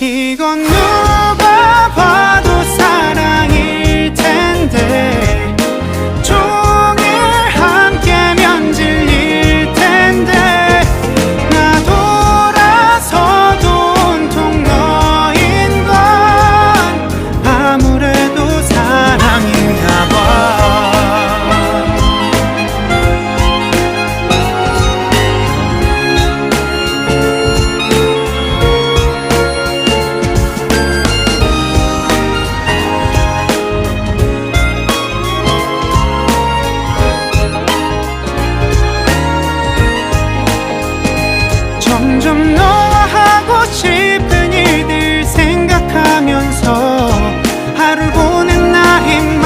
이건 누 점점 너와 하고 싶은 일들 생각하면서 하루 보낸 나 힘.